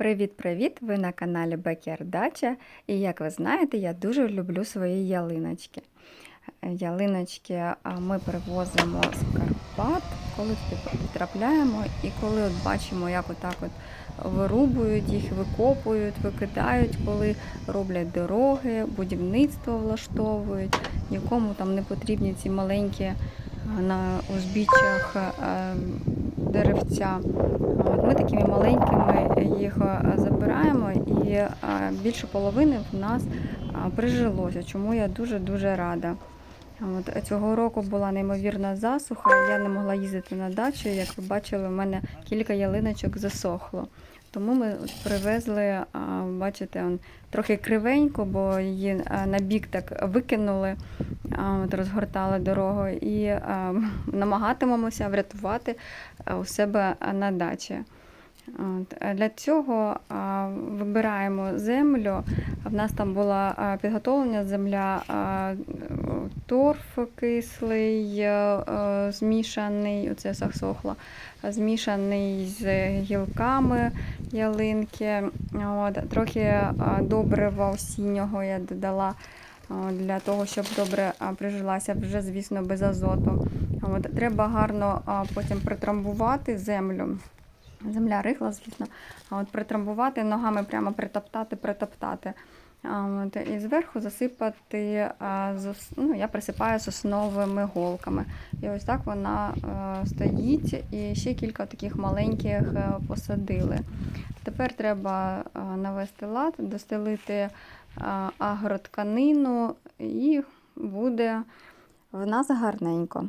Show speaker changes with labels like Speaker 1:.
Speaker 1: Привіт-привіт! Ви на каналі Бекер Дача. І як ви знаєте, я дуже люблю свої ялиночки. Ялиночки ми привозимо з Карпат, коли потрапляємо, і коли от бачимо, як отак от вирубують їх, викопують, викидають, коли роблять дороги, будівництво влаштовують, нікому там не потрібні ці маленькі на узбіччях деревця. Ми такими маленькими більше половини в нас прижилося, чому я дуже-дуже рада. От Цього року була неймовірна засуха, я не могла їздити на дачу. Як ви бачили, в мене кілька ялиночок засохло. Тому ми привезли, бачите, трохи кривенько, бо її на бік так викинули, розгортали дорогу і намагатимемося врятувати у себе на дачі. Для цього вибираємо землю. В нас там була підготовлена земля, торф кислий, е, е, змішаний, оце засохло, змішаний з гілками ялинки. От. Трохи добрива осіннього я додала для того, щоб добре прижилася, вже, звісно, без азоту. От. Треба гарно потім притрамбувати землю. Земля рихла, звісно, а от притрамбувати, ногами прямо притоптати, притоптати. От, і зверху засипати, ну, я присипаю сосновими голками. І ось так вона е, стоїть, і ще кілька таких маленьких е, посадили. Тепер треба е, навести лад, достелити агротканину, і буде в нас гарненько.